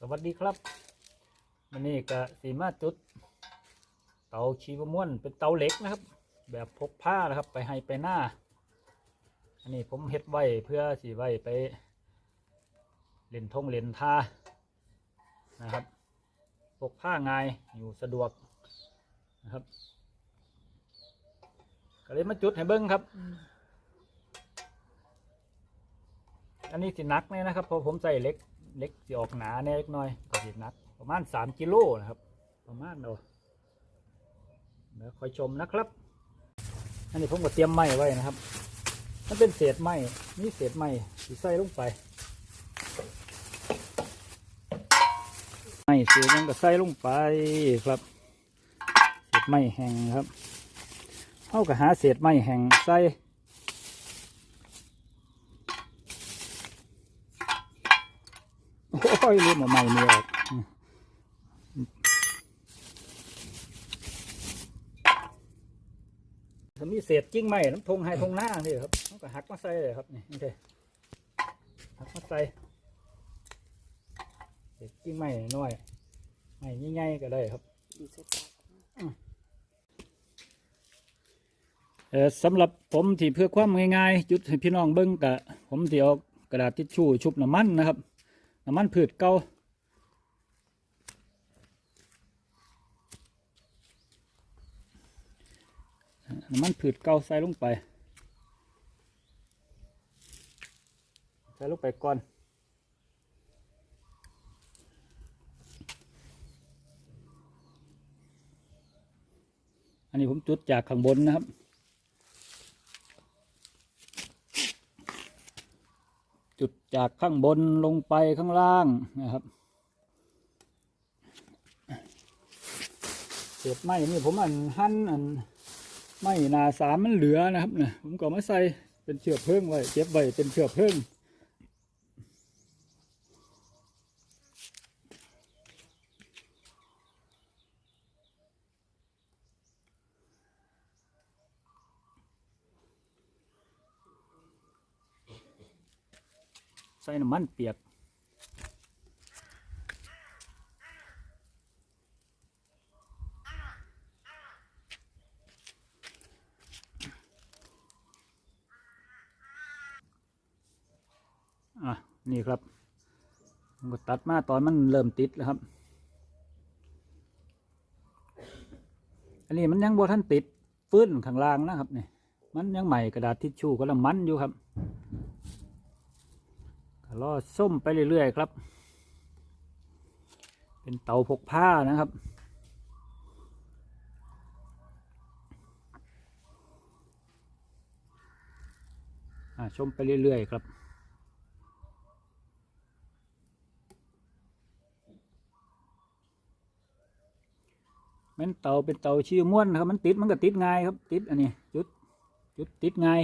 สวัสดีครับวันนี้ก็สีมาจุด เตาชีวม้วนเป็นเตาเหล็กนะครับ แบบพกผ้านะครับ ไปให้ไปหน้า อันนี้ผมเฮ็ดไว้เพื่อสีไว้ไป เล่นทงเล่นท่านะครับพกผ้าง่ายอยู่สะดวกนะครับก็เลยมาจุดให้เบิ้งครับ อันนี้สิหนักเนี่ยนะครับเพราะผมใส่เหล็ก เล็กสิออกหนาแน่เล็กน้อยก็สิหนัก ประมาณสามกิโลนะครับ ประมาณเอาเดี๋ยวคอยชมนะครับ อันนี้ผมก็เตรียมไม้ไว้นะครับมันเป็นเศษไม้นี่เศษไม้สีใส่ลงไปไม้เศษยังก็ใส่ลงไปครับ เศษไม้แห้งครับเอาก็หาเศษไม้แห้งใส่ อ้ยลืมเอาไม้นี่ออกถ้ามีเศษจิ้งไม้น้ำทงให้ทงหน้านี่ครับมันก็หักมาใส่เลยครับนี่นี่เลยหักมาใส่เศษจิ้งไม้น้อยไม้ใหญ่ๆก็ได้ครับสำหรับผมที่เพื่อความง่ายๆจุดให้พี่น้องเบิ้งกะผมที่เอากระดาษทิชชู่ชุบน้ำมันนะครับ น้ำมันพืชเก่าน้ำมันพืชเก่าใส่ลงไป ใส่ลงไปก่อน อันนี้ผมจุดจากข้างบนนะครับ จากข้างบนลงไปข้างล่างนะครับเศษไม้นี่ผมอันหั่นอันไม้นาสามมันเหลือนะครับเนี่ยผมก็มาใส่เป็นเชือกเพิ่งไว้เก็บไว้เป็นเชือกเพิ่ง ใส่น้ำมันเปียก อะ นี่ครับก็ตัดมาตอนมันเริ่มติดแล้วครับ อันนี้มันยังบ่ท่านติดฟื้นข้างล่างนะครับนี่มันยังใหม่กระดาษทิชชู่ก็ละมันอยู่ครับ รอส้มไปเรื่อยๆครับ เป็นเตาพกผ้านะครับอ่าชมไปเรื่อยๆครับมันเตาเป็นเตาชื่อม้วนนะครับมันติดมันก็ติดง่ายครับ ติดอันนี้จุดจุดติดง่าย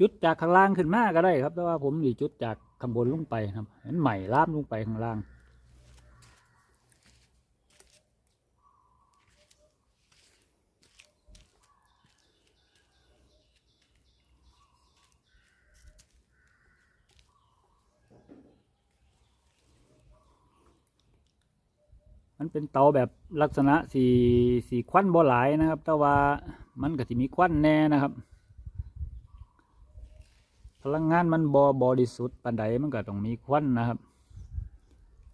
จุดจากข้างล่างขึ้นมาก็ได้ครับ แต่ว่าผมดีจุดจาก ข้างบนลงไปครับเห็นใหม่ลามลงไปข้างล่าง มันเป็นเตาแบบลักษณะสีสีควันบ่หลายนะครับ แต่ว่ามันก็จะมีควันแน่นะครับ ลังงานมันบอบริสุทธิ์ปันใดมันก็ต้องมีควันนะครับ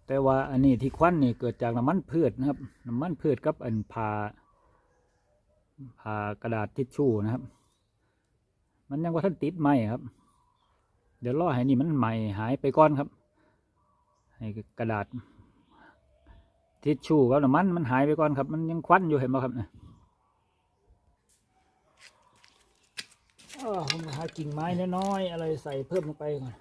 แต่ว่าอันนี้ที่ควันนี่เกิดจากน้ำมันพืชนะครับน้ำมันพืชกับอันผ่าผ่ากระดาษทิชชู่นะครับ มันยังว่าท่านติดไหมครับ เดี๋ยวรอให้นี่มันใหม่หายไปก่อนครับ ให้กระดาษทิชชู่กับน้ำมันมันหายไปก่อนครับ มันยังควันอยู่เห็นไหมครับเนี่ยอ้าว ผมหากิ่งไม้น้อยๆอะไรใส่เพิ่มลงไปก่อน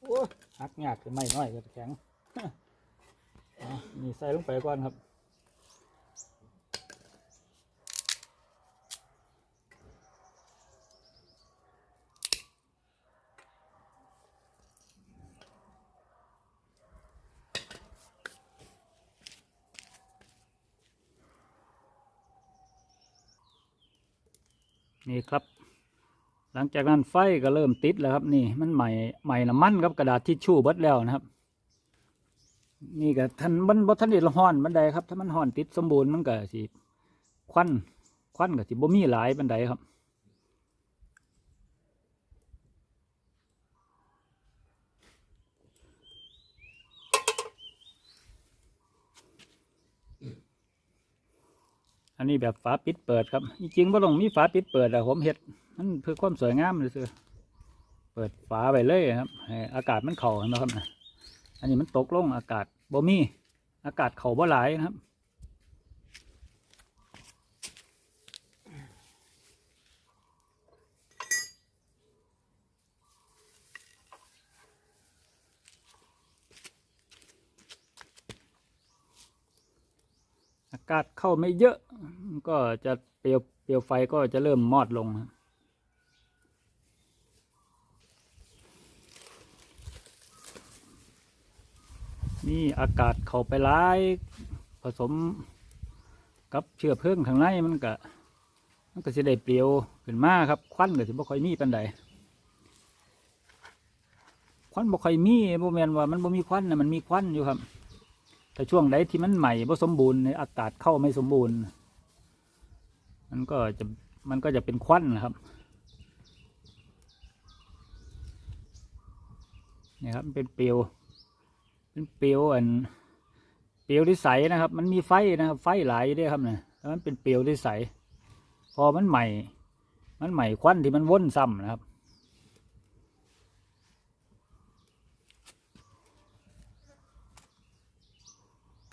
โอ้หักยากไม่น้อยก็แข็งนี่ใส่ลงไปก่อนครับ นี่ครับ หลังจากนั้นไฟก็เริ่มติดแล้วครับ นี่มันใหม่ใหม่น้ำมันครับกระดาษทิชชู่เบิดแล้วนะครับ นี่ก็ท่านมันบ่ทันเด้ร้อนบันไดครับ ถ้ามันห้อนติดสมบูรณ์มันก็สิควันควันก็สิบ่มีหลายบันไดครับ อันนี้แบบฝาปิดเปิดครับ จริงๆว่าต้องมีฝาปิดเปิดอะผมเห็ดมันเพื่อความสวยงามเลยซื้อเปิดฝาไปเลยครับอากาศมันเข่าเห็นะครับนะอันนี้มันตกลงอากาศบ่มี อากาศเข่าบ่หลายนะครับอากาศเข้าไม่เยอะ ก็จะเปลวเปลวไฟก็จะเริ่มมอดลงครับนี่อากาศเข้าไปร้าย ผสมกับเชื้อเพลิงข้างในมันก็มันก็จะได้เปลวขึ้นมาครับ ควันก็จะบ่ค่อยมีปันใดควันบ่ค่อยมีบ่แมนว่ามันบ่มีควันนะมันมีควันอยู่ครับ แต่ช่วงใดที่มันใหม่บ่สมบูรณ์ในอากาศเข้าไม่สมบูรณ์ มันก็จะมันก็จะเป็นควันนะครับนี่ครับเป็นเปลวเป็นเปลวอันเปลวที่ใสนะครับ มันมีไฟนะครับ ไฟหลายด้วยครับเนี่ยแล้วมันเป็นเปลวที่ใส พอมันใหม่ มันใหม่ควันที่มันวนซ้ำนะครับ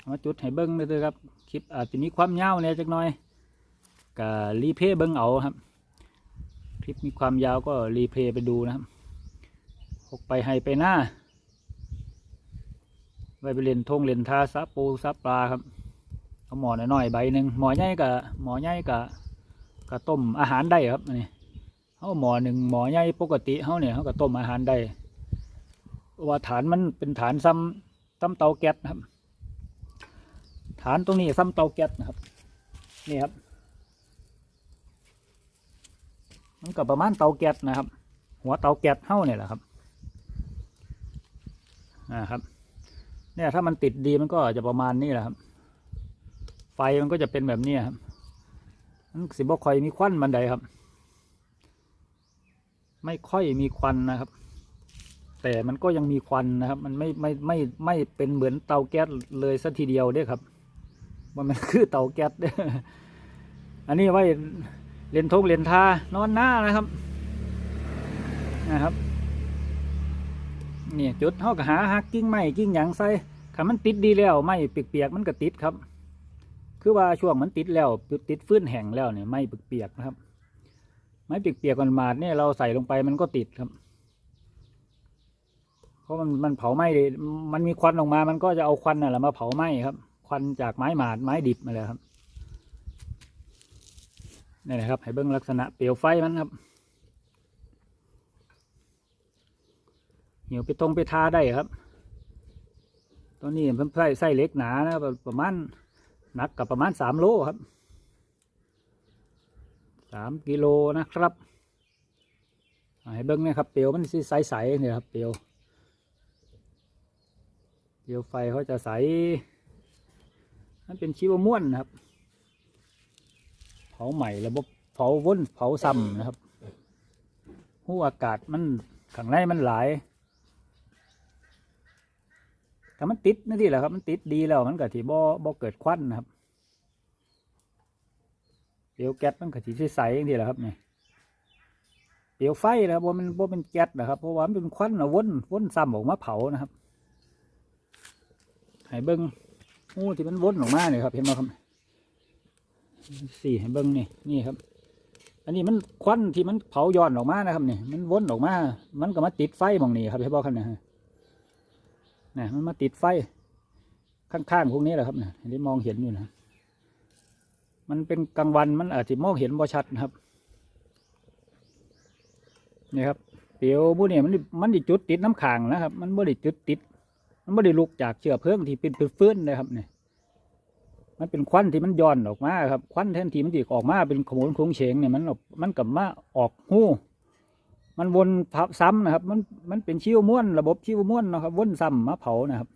มาจุดให้เบิ้งเลยครับ คลิปอาจจะมีความยาวเนี่ยจักหน่อย ก็รีเพย์เบิ้งเอาครับ คลิปมีความยาวก็รีเพย์ไปดูนะครับหกไปให้ไปหน้าไว้ไปเล่นทงเล่นทาซับปูซับปลาครับเอาหมอหน่อยๆใบหนึ่งหมอใหญ่กับหมอใหญ่กับกับต้มอาหารได้ครับนี่เขาหมอหนึ่งหมอใหญ่ปกติเขาเนี่ยเขาก็ต้มอาหารได้ว่าฐานมันเป็นฐานซ้ำซ้ำเตาแก๊สครับ ฐานตรงนี้ซ้ำเตาแก๊สนะครับ นี่ครับ มันก็ประมาณเตาแก๊สนะครับ หัวเตาแก๊สเท่าเนี่ยแหละครับนะครับเนี่ยถ้ามันติดดีมันก็จะประมาณนี้แหละครับ ไฟมันก็จะเป็นแบบนี้ครับมันสิบ่ค่อยมีควันบันไดครับ ไม่ค่อยมีควันนะครับ แต่มันก็ยังมีควันนะครับ มันไม่ไม่ไม่ไม่เป็นเหมือนเตาแก๊สเลยสัทีเดียวเด้ครับ มันคือเตาแก๊สเด้ออันนี้ไว้ เรียนทงเรียนทานอนหน้านะครับนะครับเนี่ยจุดเท่ากับหาหักกิ้งไม้กิ้งหยังใส่ขันมันติดดีแล้วไม้เปียกๆมันก็ติดครับ คือว่าช่วงมันติดแล้วติดฟื้นแห้งแล้วเนี่ยไม้เปียกๆนะครับ ไม้เปียกๆมันมาดเนี่ยเราใส่ลงไปมันก็ติดครับ เพราะมันมันเผาไหม้มันมีควันออกมา มันก็จะเอาควันน่ะแหละมาเผาไหม้ครับ ควันจากไม้หมาดไม้ดิบมาเลยครับ นี่นะครับ ให้เบิ้งลักษณะเปลวไฟมันครับเหี่ยวไปตรงไปทาได้ครับ ตัวนี้เพิ่มไส้ไส้เล็กหนานะครับประมาณหนักกับประมาณสามโลครับสามกิโลนะครับให้เบิ้งนะครับเปลวมันสิใสๆเนี่ยครับเปลวเปลวไฟเขาจะใสมันเป็นชีวม้วนนะครับ ผาใหม่ระบบเผาวน เผาซ้ำนะครับหูอากาศมันข้างในมันหลายแต่มันติดนี่ที่แหละครับ มันติดดีแล้วมันก็ที่บ่บ่เกิดควันนะครับเปลวแก๊สมันก็ที่ใสๆอย่างที่แหละครับนี่เปลวไฟนะครับว่ามันว่าเป็นแก๊สนะครับเพราะว่ามันเป็นควันนะวนวนซ้ำออกมาเผานะครับให้เบิ้งหูที่มันวนออกมาเนี่ยครับ เห็นไหมครับ สี่ให้เบิ้งนี่นี่ครับ อันนี้มันควันที่มันเผาย้อนออกมานะครับนี่มันวนออกมา มันก็มาติดไฟหมองนี่ครับเห็นบ่ครับเนี่ยฮะนี่มันมาติดไฟข้างๆพวกนี้แหละครับเนี่ยที่มองเห็นอยู่นะ มันเป็นกลางวันมันอาจจะมองเห็นบ่ชัดนะครับนี่ครับเปียวบุเนี่ยมันมันดิจุดติดน้ำขางนะครับ มันบ่ได้จุดติด มันบ่ได้ลุกจากเชื้อเพลิงที่เป็นฟื้นๆนะครับเนี่ย มันเป็นควันที่มันย้อนออกมาครับควันแทนที่มันที่ออกมาเป็นขมลโค้งเฉงเนี่ยมันมันกลับมาออกหูมันวนทับซ้ำนะครับ มันมันเป็นชีวม้วนระบบชีวม้วนนะครับวนซ้ำมาเผานะครับ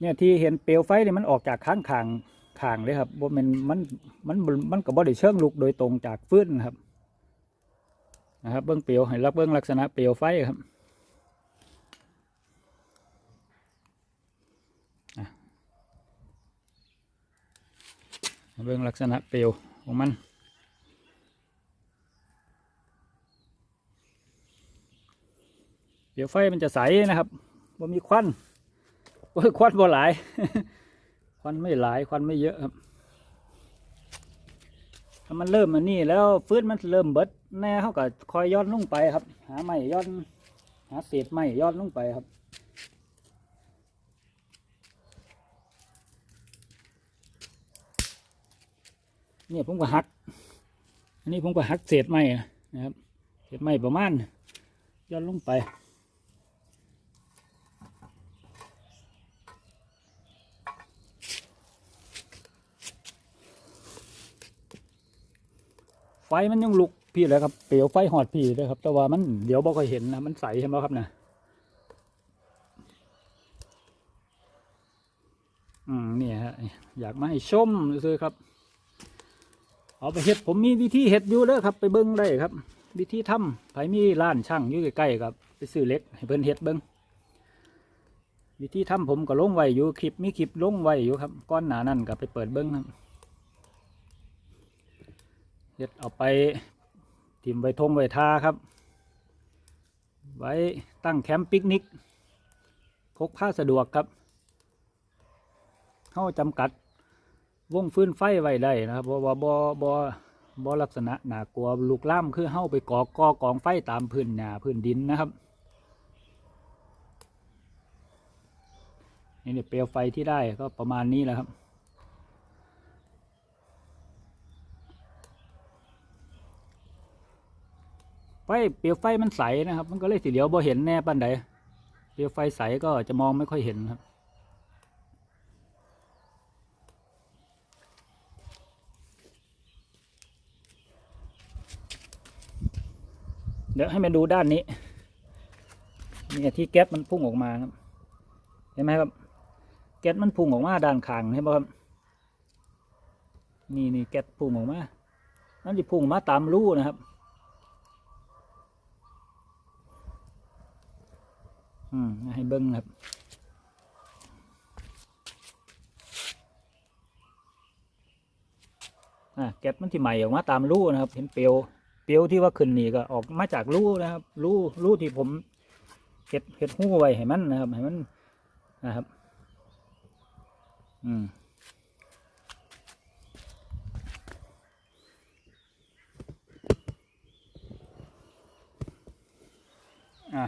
เนี่ยที่เห็นเปลวไฟเนี่ยมันออกจากข้างขางขางเลยครับบ่แมันมันมันมันก็บ่ได้เชิงลุกโดยตรงจากฟืนนครับ นะครับ เบื้องเปลวให้รับเบื้องลักษณะเปลวไฟครับ เบื้องลักษณะเปลวของมันเดี๋ยวไฟมันจะใสนะครับบ่มีควันโอ้ยควันบ่หลาย ควันไม่หลาย ควันไม่เยอะครับ ถ้ามันเริ่มมันนี่แล้วฟื้นมันเริ่มเบิดแน่เขาก็คอยย้อนลงไปครับ หาไม้ย้อน หาเศษไม้ย้อนลงไปครับ เนี่ยผมก็หัก อันนี้ผมก็หักเศษไม้นะครับ เศษไม้ประมาณย้อนลงไป ไฟมันยังลุกพี่เลยครับ เปลวไฟหอดพี่เลยครับ แต่ว่ามันเดี๋ยวบ่ค่อยเห็นนะ มันใสใช่ไหมครับนะอืมเนี่ยฮะอยากมาให้ชมซื้อครับ เอาไปเห็ดผมมีวิธีเห็ดอยู่เด้อครับ ไปเบิ้งได้ครับ วิธีทำไผมีร้านช่างอยู่ใกล้ๆครับ ไปซื้อเล็กให้เพิ่นเห็ดเบิ้งวิธีทำผมก็ลงไว้อยู่คลิปมีคลิปลงไว้อยู่ครับก้อนหนานั่นก็ไปเปิดเบิ้งครับเห็ดเอาไปทิมไว้ทงไว้ทาครับ ไว้ตั้งแคมป์ปิกนิกพกพาสะดวกครับเข้าจำกัด วงฟื้นไฟไว้ได้นะครับเพราะว่าบ่บ่บ่ลักษณะหนากลัวลุกล่ามคือเฮ้าไปก่อกอกองไฟตามพื้นหญ้าพื้นดินนะครับ นี่เนี่ยเปลวไฟที่ได้ก็ประมาณนี้แหละครับไฟเปลวไฟมันใสนะครับ มันก็เลยสีเหลียวบ่เห็นแน่ปันใดเปลวไฟใสก็จะมองไม่ค่อยเห็นครับ เดี๋ยวให้มาดูด้านนี้เนี่ยที่แก๊สมันพุ่งออกมาครับ เห็นไหมครับ แก๊สมันพุ่งออกมาด้านข้างเห็นไหมครับ นี่นี่แก๊สพุ่งออกมานั่นจะพุ่งมาตามรูนะครับ อืมให้เบิ้งครับอ่าแก๊สมันที่ใหม่ออกมาตามรูนะครับ เห็นเปลว เปลวที่ว่าขึ้นนี่ก็ออกมาจากรูนะครับ รูรูที่ผมเห็ดเห็ดหู้ไว้ให้มันนะครับให้มันนะครับ อืมอะ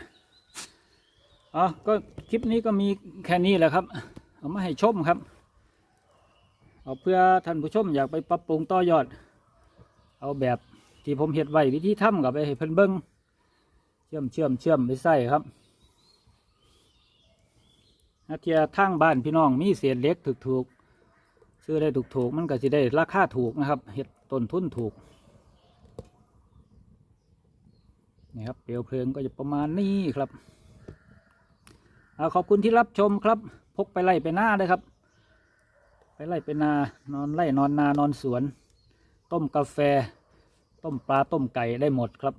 อ๋อก็คลิปนี้ก็มีแค่นี้แหละครับ เอามาให้ชมครับ เอาเพื่อท่านผู้ชมอยากไปปรับปรุงต่อยอด เอาแบบ ที่ผมเห็ดไว้วิธีทำกับไปให้เพิ่นเบิ้งเชื่อมเชื่อมเชื่อมไปใส่ครับอาเทียทางบ้านพี่น้องมีเศษเล็กถูกถูกซื้อได้ถูกถูกมันก็จะได้ราคาถูกนะครับเห็ดต้นทุนถูกนี่ครับเปลวเพลิงก็จะประมาณนี้ครับเอาขอบคุณที่รับชมครับ พกไปไล่ไปหน้าเลยครับ ไปไล่ไปนานอนไล่นอนนานอนสวน ต้มกาแฟ ต้มปลาต้มไก่ได้หมดครับ